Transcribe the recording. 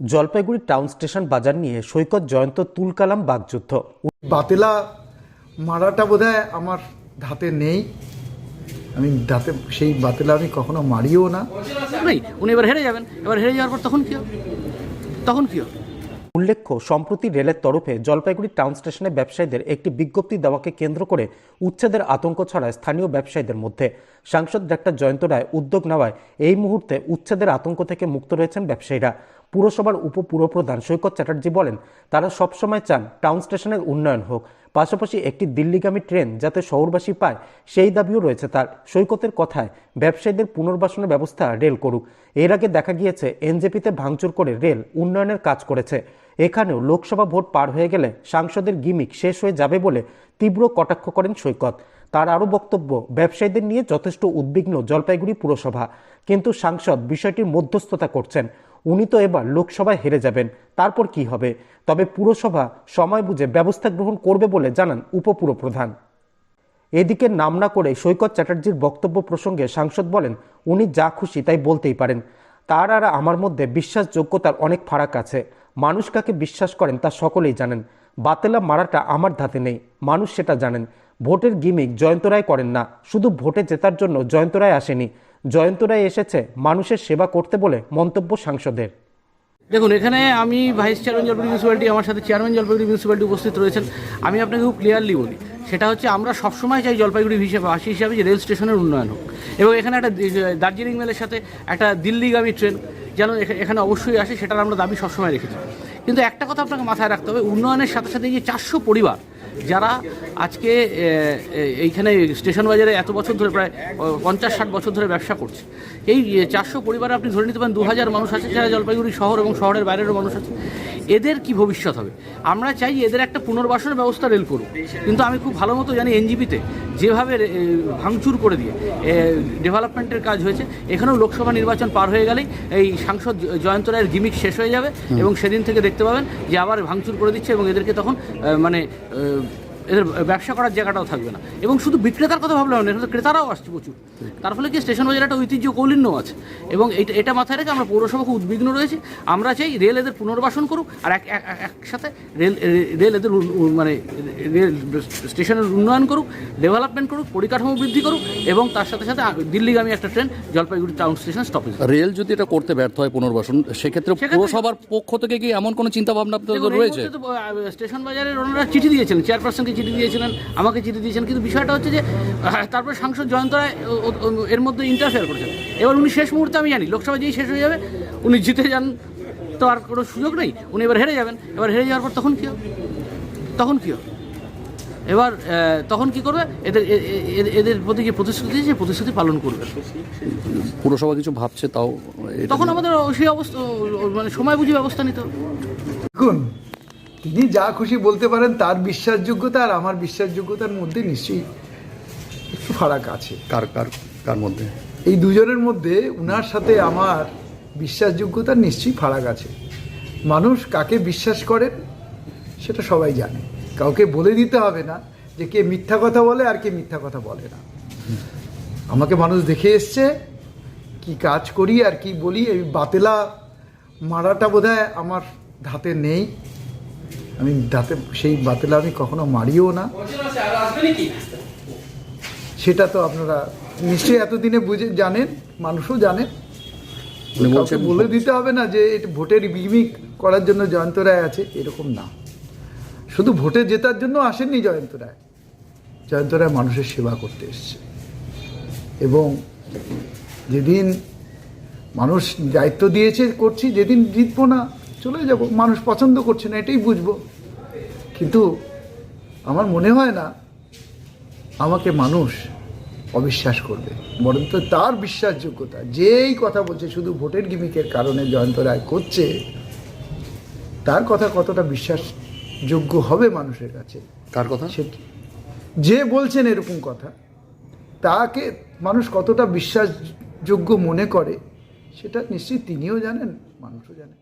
Jalpaiguri town station বাজার নিয়ে সৈকত জয়ন্ত তুলকালাম বাগযুদ্ধ। বাতেলা মারাটা বোধহয় আমার ধাতে নেই। আমি ধাতে সেই বাতেলা আমি কখনো মারিও না। নেই উনি এবার হেরে যাবেন। এবার হেরে যাওয়ার পর তখন কি হবে? তখন কি হবে? উল্লেখ্য সম্প্রতি রেলের তরফে জলপাইগুড়ি টাউন স্টেশনে ব্যবসায়ীদের একটি বিজ্ঞপ্তি দেওয়াকে কেন্দ্র করে উচ্ছেদের আতঙ্ক ছড়ায় স্থানীয় ব্যবসায়ীদের মধ্যে। সাংসদ ডাক্তার জয়ন্ত রায় উদ্যোগ নেওয়ায় এই মুহূর্তে উচ্ছেদের আতঙ্ক থেকে মুক্ত রয়েছেন ব্যবসায়ীরা। পুরসভার উপপুরপ্রধান সৈকত চ্যাটার্জি বলেন, তারা সবসময় চান টাউন স্টেশনের উন্নয়ন হোক। পাশাপাশি একটি দিল্লিগামী ট্রেন যাতে শহরবাসী পায়, সেই দাবিও রয়েছে তার। সৈকতের কথায়, ব্যবসায়ীদের পুনর্বাসনের ব্যবস্থা রেল করুক। এর আগে দেখা গিয়েছে, এনজেপিতে ভাঙচুর করে রেল উন্নয়নের কাজ করেছে। এখানেও লোকসভা ভোট পার হয়ে গেলে সাংসদের গিমিক শেষ হয়ে যাবে বলে তীব্র কটাক্ষ করেন সৈকত। তার আরও বক্তব্য, ব্যবসায়ীদের নিয়ে যথেষ্ট উদ্বিগ্ন জলপাইগুড়ি পুরসভা। কিন্তু সাংসদ বিষয়টির মধ্যস্থতা করছেন। উনি তো এবার লোকসভায় হেরে যাবেন। তারপর কি হবে? তবে পুরসভা সময় বুঝে ব্যবস্থা গ্রহণ করবে বলে জানান উপপুরপ্রধান। এদিকে নাম না করে সৈকত চ্যাটার্জির বক্তব্য প্রসঙ্গে সাংসদ বলেন, উনি যা খুশি তাই বলতেই পারেন। তার আর আমার মধ্যে বিশ্বাসযোগ্যতার অনেক ফারাক আছে। মানুষ কাকে বিশ্বাস করেন তা সকলেই জানেন। বাতেলা মারাটা আমার ধাতে নেই। মানুষ সেটা জানেন। ভোটের গিমিক জয়ন্ত রায় করেন না। শুধু ভোটে জেতার জন্য জয়ন্ত রায় আসেনি। জয়ন্ত রায় এসেছে মানুষের সেবা করতে বলে মন্তব্য সাংসদের। দেখুন, এখানে আমি ভাইস চেয়ারম্যান জলপাইগুড়ি মিউনিসিপ্যালিটি আমার সাথে চেয়ারম্যান জলপাইগুড়ি মিউনিসিপ্যালিটি উপস্থিত রয়েছেন। আমি আপনাকে খুব ক্লিয়ারলি বলি, সেটা হচ্ছে আমরা সবসময় চাই জলপাইগুড়ি হিসেবে বাসী হিসাবে যে রেল স্টেশনের উন্নয়ন হোক। এবং এখানে একটা দার্জিলিং মেলের সাথে একটা দিল্লিগামী ট্রেন যেন এখা- এখানে অবশ্যই আসে, সেটার আমরা দাবি সবসময় রেখেছি। কিন্তু একটা কথা আপনাকে মাথায় রাখতে হবে, উন্নয়নের সাথে সাথে যে চারশো পরিবার যারা আজকে এইখানে স্টেশন বাজারে এত বছর ধরে প্রায় পঞ্চাশ ষাট বছর ধরে ব্যবসা করছে। এই চারশো পরিবারে আপনি ধরে নিতে পারেন দু হাজার মানুষ আছে, যারা জলপাইগুড়ি শহর এবং শহরের বাইরেরও মানুষ আছে। এদের কি ভবিষ্যৎ হবে? আমরা চাই এদের একটা পুনর্বাসনের ব্যবস্থা রেল করুক। কিন্তু আমি খুব ভালো মতো জানি এনজিপিতে যেভাবে ভাঙচুর করে দিয়ে ডেভেলপমেন্টের কাজ হয়েছে, এখানেও লোকসভা নির্বাচন পার হয়ে গেলেই এই সাংসদ জয়ন্ত রায়ের গিমিক শেষ হয়ে যাবে এবং সেদিন থেকে দেখতে পাবেন যে আবার ভাঙচুর করে দিচ্ছে এবং এদেরকে তখন মানে এদের ব্যবসা করার জায়গাটাও থাকবে না। এবং শুধু বিক্রেতার কথা ভাবলে হবে না এখানে ক্রেতারাও আসছে প্রচুর। তার ফলে কি স্টেশন বাজারে একটা ঐতিহ্য কৌলিন্য আছে। এবং এটা এটা মাথায় রেখে আমরা পৌরসভা খুব উদ্বিগ্ন রয়েছে। আমরা চাই রেল এদের পুনর্বাসন করুক আর এক এক- এক- একসাথে রেল রেল এদের মানে রেল স্টেশনের উন্নয়ন করুক ডেভেলপমেন্ট করুক পরিকাঠামো বৃদ্ধি করুক এবং তার সাথে সাথে দিল্লিগামী একটা train Jalpaiguri town station stoppage rail যদি এটা করতে ব্যর্থ হয় পুনর্বাসন সেক্ষেত্রে পুরসভার পক্ষ থেকে কি এমন কোনো চিন্তা ভাবনা রয়েছে? স্টেশন বাজারের ওনারা চিঠি দিয়েছিলেন চেয়ারপারসনকে চিঠি দিয়েছিলেন আমাকে চিঠি দিয়েছেন। কিন্তু বিষয়টা হচ্ছে যে তারপরে সাংসদ জয়ন্ত রায় এর মধ্যে ইন্টারফেয়ার করেছেন। এবার উনি শেষ মুহূর্তে আমি জানি লোকসভা যেই শেষ হয়ে যাবে উনি জিতে যান তো আর কোনো সুযোগ নেই। উনি এবার হেরে যাবেন। এবার হেরে যাওয়ার পর তখন কী হবে? তখন কী হবে? এবার তখন কি করবে? এদের এদের প্রতি যে প্রতিশ্রুতি সেই প্রতিশ্রুতি পালন করবে। পুরসভা কিছু ভাবছে তাও? তখন আমাদের সেই অবস্থা মানে সময় বুঝে ব্যবস্থা নিতে দেখুন তিনি যা খুশি বলতে পারেন তার বিশ্বাসযোগ্যতা আর আমার বিশ্বাসযোগ্যতার মধ্যে নিশ্চয়ই একটু ফারাক আছে। কার কার কার মধ্যে? এই দুজনের মধ্যে উনার সাথে আমার বিশ্বাসযোগ্যতার নিশ্চয়ই ফারাক আছে। মানুষ কাকে বিশ্বাস করেন সেটা সবাই জানে। কাউকে বলে দিতে হবে না যে কে মিথ্যা কথা বলে আর কে মিথ্যা কথা বলে না। আমাকে মানুষ দেখে এসছে কি কাজ করি আর কি বলি এই বাতেলা মারাটা বোধহয় আমার ধাতে নেই। আমি ধাতে সেই বাতেলা আমি কখনো মারিও না। সেটা তো আপনারা নিশ্চয়ই এতদিনে বুঝে জানেন মানুষও জানেন। উনি বলে দিতে হবে না যে এটা ভোটের বিমিক করার জন্য জয়ন্ত রায় আছে এরকম না। শুধু ভোটে জেতার জন্য আসেননি জয়ন্ত রায়। জয়ন্ত রায় মানুষের সেবা করতে এসছে। এবং যেদিন মানুষ দায়িত্ব দিয়েছে করছি যেদিন জিতবো না চলে যাব মানুষ পছন্দ করছে না এটাই বুঝব। কিন্তু আমার মনে হয় না আমাকে মানুষ অবিশ্বাস করবে। বরঞ্চ তার বিশ্বাসযোগ্যতা যেই কথা বলছে শুধু ভোটের গিমিকের কারণে জয়ন্ত রায় করছে তার কথা কতটা বিশ্বাসযোগ্য হবে মানুষের কাছে? কার কথা? সে যে বলছেন এরকম কথা তাকে মানুষ কতটা বিশ্বাসযোগ্য মনে করে সেটা নিশ্চয়ই তিনিও জানেন মানুষও জানেন।